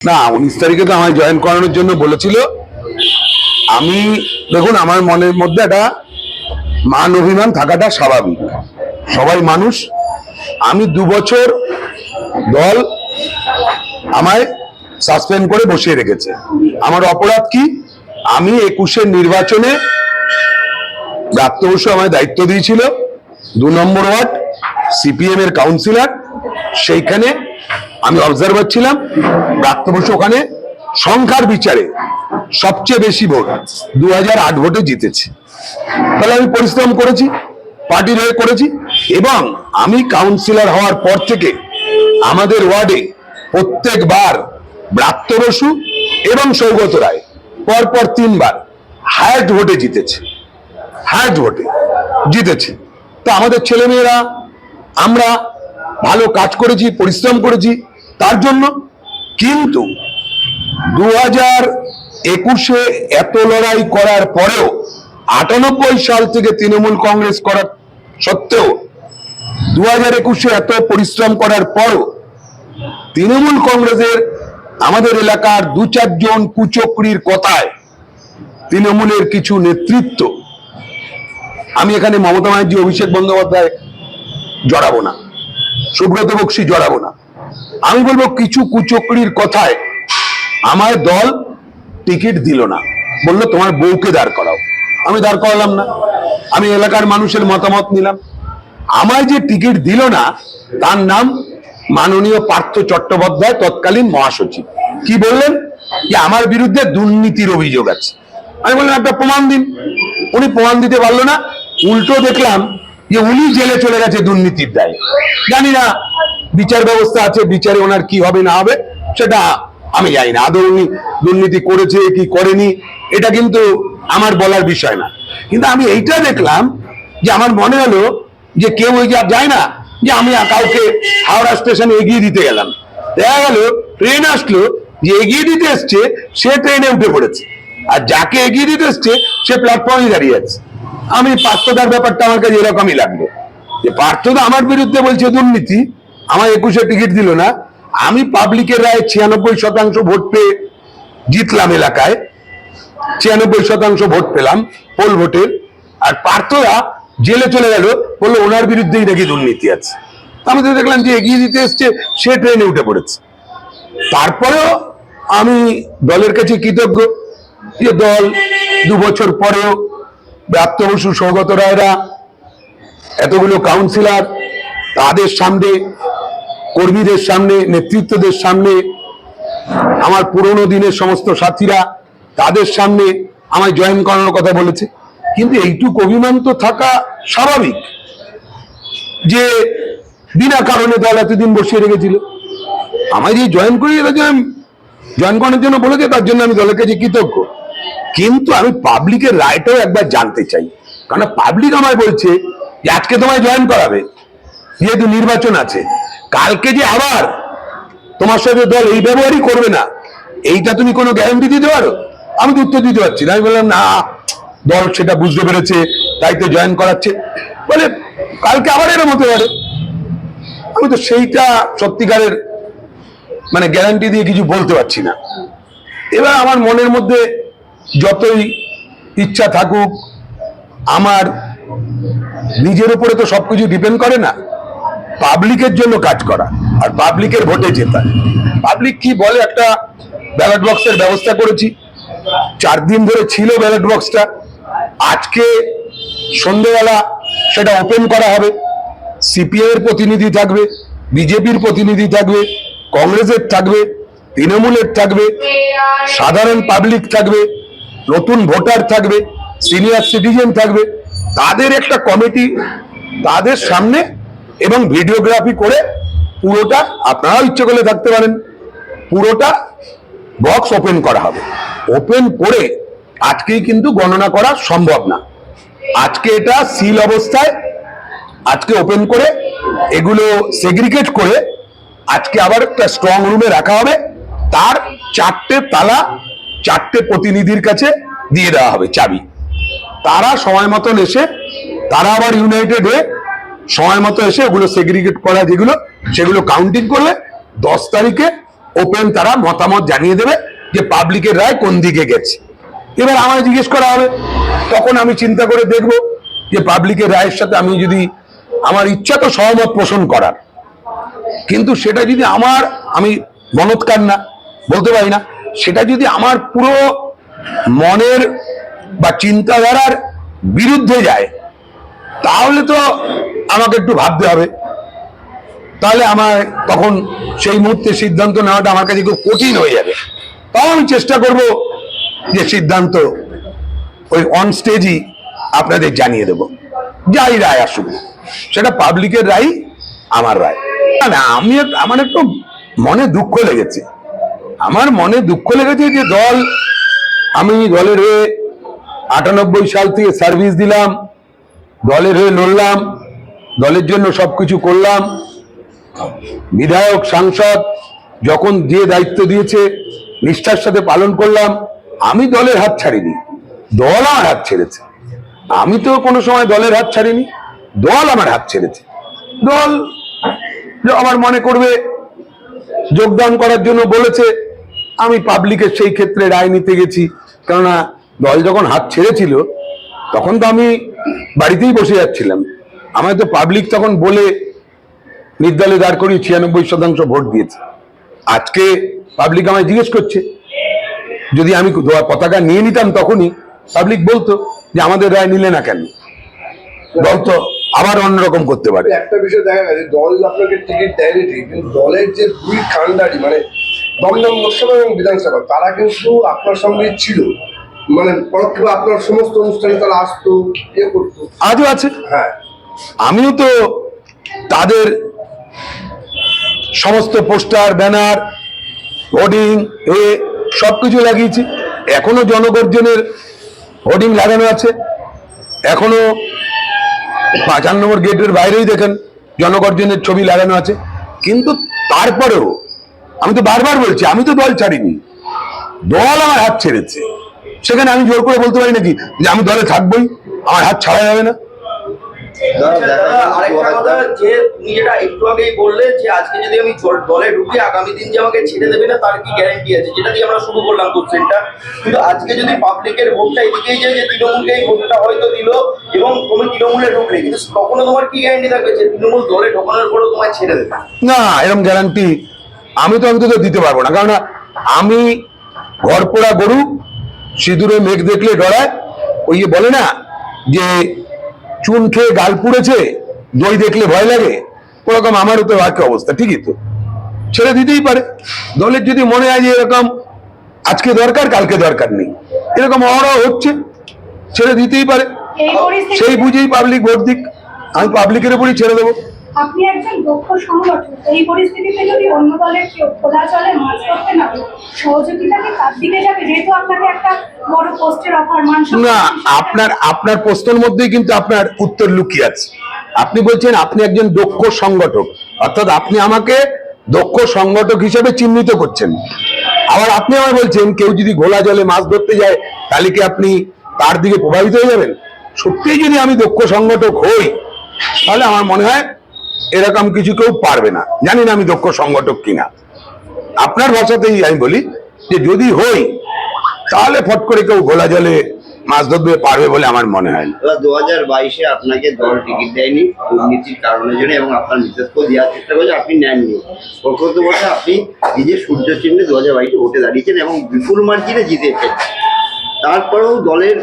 না, উনিশ তারিখে তো আমায় জয়েন করানোর জন্য বলেছিল। আমি, দেখুন, আমার মনের মধ্যে একটা মান অভিমান থাকাটা স্বাভাবিক। সবাই মানুষ। আমি দু বছর দল আমায় সাসপেন্ড করে বসিয়ে রেখেছে। আমার অপরাধ কি? আমি একুশের নির্বাচনে বসু আমায় দায়িত্ব দিয়েছিল। দু নম্বর ওয়ার্ড সিপিএম এর কাউন্সিলর সেইখানে আমি অবজারভার ছিলাম ব্রাত্য ওখানে সংখ্যার বিচারে সবচেয়ে বেশি ভোট দু হাজার আট ভোটে জিতেছে। তাহলে আমি পরিশ্রম করেছি পার্টির হয়ে করেছি, এবং আমি কাউন্সিলর হওয়ার পর থেকে আমাদের ওয়ার্ডে প্রত্যেকবার ব্রাত্য বসু এবং সৌগত রায় পরপর তিনবার হায়াস্ট ভোটে জিতেছে হায়াস্ট ভোটে জিতেছে। তো আমাদের ছেলেমেয়েরা, আমরা ভালো কাজ করেছি, পরিশ্রম করেছি তার জন্য কিন্তু দু হাজার একুশে এত লড়াই করার পরেও আটানব্বই সাল থেকে তৃণমূল কংগ্রেস করার সত্ত্বেও দু হাজার একুশে এত পরিশ্রম করার পরও তৃণমূল কংগ্রেসের আমাদের এলাকার দু চারজন কুচক্রির কথায় তৃণমূলের কিছু নেতৃত্ব। আমি এখানে মমতা ব্যানার্জি, অভিষেক বন্দ্যোপাধ্যায় জড়াবো না। সুব্রত বক্সি জড়াবো না। আমি বলব কিছু কুচক্রির কথায় আমার দল টিকিট দিল না। বলল, তোমার বউকে দাঁড় করাও। আমি দাঁড় করালাম না। আমি এলাকার মানুষের মতামত নিলাম। আমায় যে টিকিট দিল না, তার নাম মাননীয় পার্থ চট্টোপাধ্যায়, তৎকালীন মহাসচিব। কি বললেন? যে আমার বিরুদ্ধে দুর্নীতির অভিযোগ আছে। আমি বললাম, একটা প্রমাণ দিন। উনি প্রমাণ দিতে পারল না। উল্টো দেখলাম যে উনি জেলে চলে গেছে দুর্নীতির দায়। জানি না বিচার ব্যবস্থা আছে, বিচারে ওনার কি হবে, না হবে, সেটা আমি জানি না। আদৌ উনি দুর্নীতি করেছে কি করেনি, এটা কিন্তু আমার বলার বিষয় না। কিন্তু আমি এইটা দেখলাম যে আমার মনে হলো যে কেউ ওই যে যায় না, যে আমি কাউকে হাওড়া স্টেশনে এগিয়ে দিতে গেলাম। দেখা গেল, ট্রেন আসলো, যে এগিয়ে দিতে এসছে, সে ট্রেনে উঠে পড়েছে। আর যাকে এগিয়ে দিতে এসছে, সে প্ল্যাটফর্মে দাঁড়িয়ে আছে। আমি পার্থদার ব্যাপারটা আমার কাছে এরকমই লাগল। যে পার্থদা আমার বিরুদ্ধে বলছে দুর্নীতি আমার একুশে টিকিট দিল না। আমি পাবলিকের রায় ছিয়ানব্বই শতাংশ ভোট পেয়ে জিতলাম এলাকায়। ছিয়ানব্বই শতাংশ ভোট পেলাম পোল ভোটের আর পার্থরা জেলে চলে গেল, বলল ওনার বিরুদ্ধেই নাকি দুর্নীতি আছে। আমি তো দেখলাম যে এগিয়ে দিতে এসছে, সে ট্রেনে উঠে পড়েছে। তারপরেও আমি দলের কাছে কৃতজ্ঞ যে দল দু বছর পরেও ব্রাত্য সৌগত রায়রা, এতগুলো কাউন্সিলর তাদের সামনে কর্মীদের সামনে, নেতৃত্বদের সামনে, আমার পুরনো দিনের সমস্ত সাথীরা তাদের সামনে আমায় জয়েন করানোর কথা বলেছে। কিন্তু এইটুকু অভিমান তো থাকা স্বাভাবিক যে বিনা কারণে দল এতদিন বসিয়ে রেখেছিল। আমায় যে জয়েন করি এটা যে জয়েন করানোর জন্য বলেছে, তার জন্য আমি দলের কাছে কৃতজ্ঞ। কিন্তু আমি পাবলিকের রায়টাও একবার জানতে চাই। কারণ পাবলিক আমায় বলছে যে আজকে তোমায় জয়েন করাবে। যেহেতু নির্বাচন আছে। কালকে যে আবার তোমার সাথে দল এই ব্যবহারই করবে না, এইটা তুমি কোনো গ্যারান্টি দিতে পারো? আমি তো উত্তর দিতে পারছি না। আমি বললাম, না, দল সেটা বুঝতে পেরেছে তাই তো জয়েন করাচ্ছে। বলে, কালকে আবার এরম হতে পারে। আমি তো সেইটা সত্যিকারের মানে গ্যারান্টি দিয়ে কিছু বলতে পারছি না। এবার আমার মনের মধ্যে যতই ইচ্ছা থাকুক, আমার নিজের উপরে তো সবকিছু ডিপেন্ড করে না। পাবলিকের জন্য কাজ করা আর পাবলিকের ভোটে জেতা। পাবলিক কি বলে? একটা ব্যালট বক্সের ব্যবস্থা করেছি। চার দিন ধরে ছিল ব্যালট বক্সটা আজকে সন্ধ্যেবেলা সেটা ওপেন করা হবে। সিপিআই এর প্রতিনিধি থাকবে, বিজেপির প্রতিনিধি থাকবে, কংগ্রেসের থাকবে, তৃণমূলের থাকবে, সাধারণ পাবলিক থাকবে, নতুন ভোটার থাকবে সিনিয়র সিটিজেন থাকবে। তাদের একটা কমিটি তাদের সামনে এবং ভিডিওগ্রাফি করে পুরোটা আপনারাও ইচ্ছে করলে থাকতে পারেন। পুরোটা বক্স ওপেন করা হবে। ওপেন করে আজকেই কিন্তু গণনা করা সম্ভব না। আজকে এটা সিল অবস্থায়, আজকে ওপেন করে, এগুলো সেগ্রিগেট করে আজকে আবার একটা স্ট্রং রুমে রাখা হবে। তার চারটে তালা, চারটে প্রতিনিধির কাছে দিয়ে দেওয়া হবে চাবি। তারা সময় মতন এসে, তারা আবার ইউনাইটেড হয়ে সময় মতো এসে ওগুলো সেগ্রিগেট করা যেগুলো, সেগুলো কাউন্টিং করলে দশ তারিখে ওপেন তারা মতামত জানিয়ে দেবে যে পাবলিকের রায় কোন দিকে গেছে। এবার আমায় জিজ্ঞেস করা হবে, তখন আমি চিন্তা করে দেখব যে পাবলিকের রায়ের সাথে আমি যদি আমার ইচ্ছা তো সহমত পোষণ করার, কিন্তু সেটা যদি আমার, আমি মনৎকার না, বলতে পারি না, সেটা যদি আমার পুরো মনের বা চিন্তাধারার বিরুদ্ধে যায় তাহলে তো আমাকে একটু ভাবতে হবে। তাহলে আমার তখন সেই মুহূর্তে সিদ্ধান্ত নেওয়াটা আমার কাছে খুব কঠিন হয়ে যাবে। তাও আমি চেষ্টা করব যে সিদ্ধান্ত ওই অন স্টেজই আপনাদের জানিয়ে দেব। যাই রায় আসুক, সেটা পাবলিকের রায়, আমার রায়। না না, আমি আমার একটু মনে দুঃখ লেগেছে। আমার মনে দুঃখ লেগেছে যে দল, আমি দলের হয়ে আটানব্বই সাল থেকে সার্ভিস দিলাম। দলের হয়ে লড়লাম, দলের জন্য সব কিছু করলাম। বিধায়ক, সাংসদ যখন যে দায়িত্ব দিয়েছে, নিষ্ঠার সাথে পালন করলাম, আমি দলের হাত ছাড়িনি, দল আমার হাত ছেড়েছে। আমি তো কোনো সময় দলের হাত ছাড়িনি, দল আমার হাত ছেড়েছে। দল আমার মনে করবে, যোগদান করার জন্য বলেছে, আমি পাবলিকের সেই ক্ষেত্রে রায় নিতে গেছি। কেননা দল যখন হাত ছেড়েছিল তখন তো আমি বাড়িতেই বসে যাচ্ছিলাম। আমায় তো পাবলিক তখন বলে নির্দলে দাঁড় করিয়ে ছিয়ানব্বই শতাংশ ভোট দিয়েছে। আজকে পাবলিক আমায় জিজ্ঞেস করছে, যদি আমি পতাকা নিয়ে নিতাম তখনই পাবলিক বলতো যে আমাদের রায় নিলে না কেন? দল তো আবার অন্যরকম করতে পারে। একটা বিষয় দেখা গেছে, দল আপনাকে টিকিট দেয়নি ঠিক, কিন্তু দলের যে দুই কান্ডারি মানে দমদম লোকসভা এবং বিধানসভা, তারা কিন্তু আপনার সঙ্গে ছিল। মানে পরোক্ষভাবে আপনার সমস্ত অনুষ্ঠানে তারা আসতো ইয়ে করতো। আজও আছে? হ্যাঁ। আমিও তো তাদের সমস্ত পোস্টার ব্যানার হোর্ডিং এ সবকিছু লাগিয়েছি। এখনও জনগর্জনের হোর্ডিং লাগানো আছে। এখনও পাঁচান নম্বর গেটের বাইরেই দেখেন জনগর্জনের ছবি লাগানো আছে। কিন্তু তারপরেও আমি তো বারবার বলছি আমি তো দল ছাড়িনি। দল আমার হাত ছেড়েছে। সেখানে আমি জোর করে বলতে পারি নাকি যে আমি দলে থাকবোই আমার হাত ছাড়া যাবে না। যে তুমি যেটা একটু আগেই বললে যে আজকে যদি আমি দলে ঢুকি আগামী দিন যে আমাকে ছেড়ে দেবে না তার কি গ্যারান্টি আছে? যেটা দিয়ে আমরা শুরু করলাম কোশ্চেনটা কিন্তু আজকে যদি পাবলিকের ভোটটা এদিকেই যায় যে তৃণমূলকে এই ভোটটা হয়তো দিল এবং তুমি তৃণমূলে ঢুকলে কিন্তু তখনও তোমার কি গ্যারান্টি থাকবে যে তৃণমূল দলে ঢোকানোর পরেও তোমায় ছেড়ে দেবে? না এরকম গ্যারান্টি আমি তো অন্তত দিতে পারব না। কারণ আমি ঘর পোড়া গরু সিঁদুরে মেঘ দেখলে ডরায় ওই যে বলে না যে চুন খেয়ে গাল পুড়েছে দই দেখলে ভয় লাগে ওরকম আমারও তো একই অবস্থা ঠিকই তো। ছেড়ে দিতেই পারে। দলের যদি মনে হয় যে এরকম আজকে দরকার কালকে দরকার নেই। এরকম অহরহ হচ্ছে ছেড়ে দিতেই পারে। সেই বুঝেই পাবলিক ভোট দিক আমি পাবলিকের উপরই ছেড়ে দেবো। আপনি একজন দক্ষ সংগঠক এই পরিস্থিতিতে যদি অন্য দলের কেউ খোলা জলে মাছ ধরতে না সহযোগিতা কি তার দিকে যাবে? যেহেতু আপনাকে একটা বড় পোস্টের অফার মান না আপনার আপনার প্রশ্নের মধ্যেই কিন্তু আপনার উত্তর লুকিয়ে আছে। আপনি বলছেন আপনি একজন দক্ষ সংগঠক অর্থাৎ আপনি আমাকে দক্ষ সংগঠক হিসেবে চিহ্নিত করছেন। আবার আপনি আমায় বলছেন কেউ যদি ঘোলা জলে মাছ ধরতে যায় তাহলে কি আপনি তার দিকে প্রভাবিত হয়ে যাবেন? সত্যিই যদি আমি দক্ষ সংগঠক হই তাহলে আমার মনে হয় এরকম কিছু কেউ পারবে না। জানি না আমি দক্ষ সংগঠক কিনা। আপনার ভাষাতেই আমি বলি যে যদি হই, তাহলে ফট করে কেউ গোলা জলে মাছ ধরতে পারবে বলে আমার মনে হয় দু হাজার বাইশে আপনাকে দল টিকিট দেয়নি, দুর্নীতির কারণের জন্য এবং আপনার মিসেসকেও দেওয়ার চেষ্টা করেছে, আপনি নেননি। প্রকৃত বলতে আপনি নিজে সূর্য চিহ্নে দু হাজার বাইশে ভোটে দাঁড়িয়েছেন এবং বিপুল মার্জিনে জিতেছেন তারপরেও দলের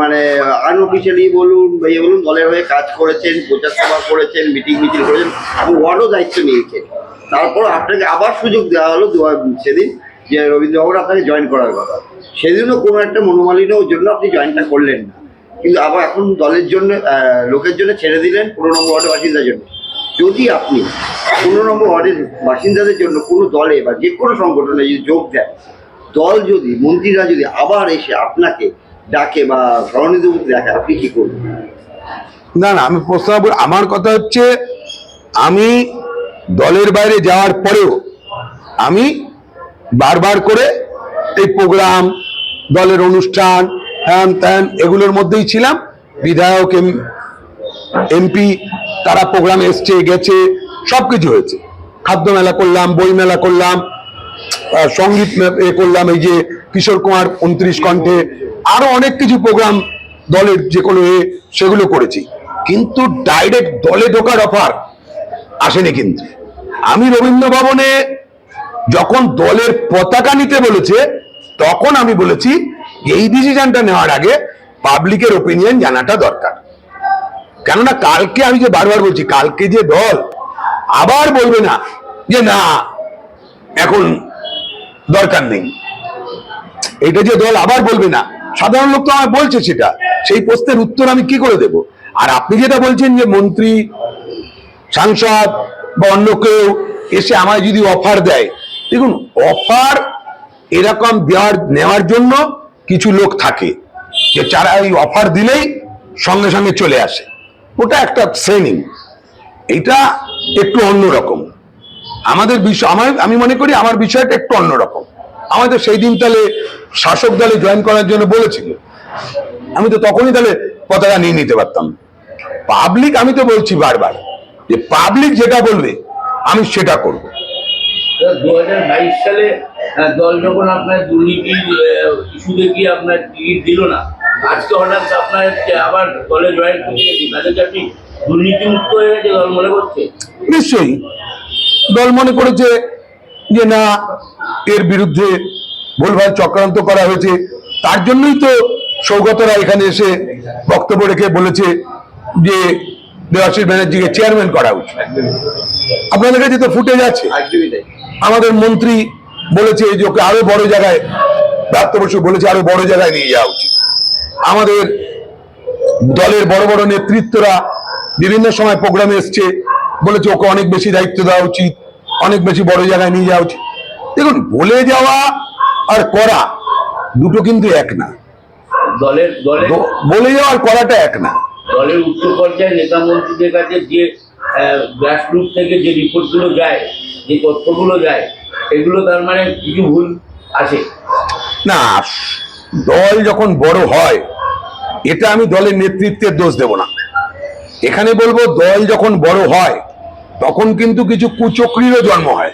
মানে আনঅফিসিয়ালি বলুন ইয়ে বলুন, দলের হয়ে কাজ করেছেন, প্রচার সভা করেছেন, মিটিং মিছিল করেছেন, এবং ওয়ার্ডও দায়িত্ব নিয়েছেন। তারপর আপনাকে আবার সুযোগ দেওয়া হলো সেদিন যে রবীন্দ্রবাবুর আপনাকে জয়েন করার কথা। সেদিনও কোনো একটা মনোমালিন্যর জন্য আপনি জয়েনটা করলেন না। কিন্তু আবার এখন দলের জন্য লোকের জন্য ছেড়ে দিলেন পনেরো নম্বর ওয়ার্ডের বাসিন্দার জন্য। যদি আপনি পনেরো নম্বর ওয়ার্ডের বাসিন্দাদের জন্য কোনো দলে বা যে কোনো সংগঠনে যদি যোগ দেন দল যদি, মন্ত্রীরা যদি আবার এসে আপনাকে ডাকে বা সহানুভূতি দেখে আপনি কি করবেন? না না, আমি প্রশ্ন বল- আমার কথা হচ্ছে আমি দলের বাইরে যাওয়ার পরেও আমি বারবার করে এই প্রোগ্রাম, দলের অনুষ্ঠান, হ্যান ত্যান এগুলোর মধ্যেই ছিলাম। বিধায়ক, এম, এমপি, তারা প্রোগ্রাম এসছে, গেছে সব কিছু হয়েছে। খাদ্য মেলা করলাম, বই মেলা করলাম সংগীত এ করলাম, এই যে কিশোর কুমার উনত্রিশ কণ্ঠে আরও অনেক কিছু প্রোগ্রাম দলের যে কোনো এ, সেগুলো করেছি। কিন্তু ডাইরেক্ট দলে ঢোকার অফার আসেনি কিন্তু। আমি রবীন্দ্র ভবনে যখন দলের পতাকা নিতে বলেছে, তখন আমি বলেছি, এই ডিসিশনটা নেওয়ার আগে পাবলিকের ওপিনিয়ন জানাটা দরকার। কেননা কালকে আমি যে বারবার বলছি, কালকে যে দল আবার বলবে না যে না, এখন দরকার নেই। এটা যে দল আবার বলবে না, সাধারণ লোক তো আমার বলছে সেটা। সেই প্রশ্নের উত্তর আমি কি করে দেব? আর আপনি যেটা বলছেন যে মন্ত্রী, সাংসদ বা অন্য কেউ এসে আমায় যদি অফার দেয়, দেখুন অফার এরকম দেওয়ার, নেওয়ার জন্য কিছু লোক থাকে, যে যারা এই অফার দিলেই সঙ্গে সঙ্গে চলে আসে। ওটা একটা শ্রেণি এটা একটু অন্যরকম। আমাদের বিষয় আমার আমি মনে করি আমার বিষয়টা একটু অন্যরকম। আমাদের সেই দিন তাহলে শাসক দলে জয়েন করার জন্য বলেছিল। আমি তো তখনই তাহলে পতাকা নিয়ে নিতে পারতাম। পাবলিক আমি তো বলছি বারবার যে পাবলিক যেটা বলবে আমি সেটা করব। দু হাজার বাইশ সালে দল যখন আপনার ইস্যু দেখিয়ে আপনার টিকিট দিল না? আজকে হঠাৎ আপনার আবার দলে জয়েন করে গেছি। তাদেরকে আপনি দুর্নীতি মুক্ত হয়ে গেছে দল মনে করছে নিশ্চয়ই। দল মনে করেছে যে না এর বিরুদ্ধে ভুলভাল চক্রান্ত করা হয়েছে। তার জন্যই তো সৌগতরা এখানে এসে বক্তব্য রেখে বলেছে যে দেবাশিস ব্যানার্জিকে চেয়ারম্যান করা উচিত। আপনাদের কাছে তো ফুটেজ আছে। আমাদের মন্ত্রী বলেছে যে ওকে আরও বড় জায়গায় প্রাপ্ত বসু বলেছে আরও বড় জায়গায় নিয়ে যাওয়া উচিত। আমাদের দলের বড় বড় নেতৃত্বরা বিভিন্ন সময় প্রোগ্রামে এসছে। বলেছে ওকে অনেক বেশি দায়িত্ব দেওয়া উচিত অনেক বেশি বড় জায়গায় নিয়ে যাওয়া উচিত। দেখুন বলে যাওয়া আর করা দুটো কিন্তু এক না। দলের দলের বলে যাওয়া আর করাটা এক না। দলের উচ্চ পর্যায়ের নেতা মন্ত্রীদের কাছে যে গ্রাসরুট থেকে যে রিপোর্টগুলো যায় যে তথ্যগুলো যায় সেগুলো তার মানে কিছু ভুল আছে। না দল যখন বড় হয় এটা আমি দলের নেতৃত্বের দোষ দেব না। এখানে বলব দল যখন বড় হয় তখন কিন্তু কিছু কুচক্রিরও জন্ম হয়।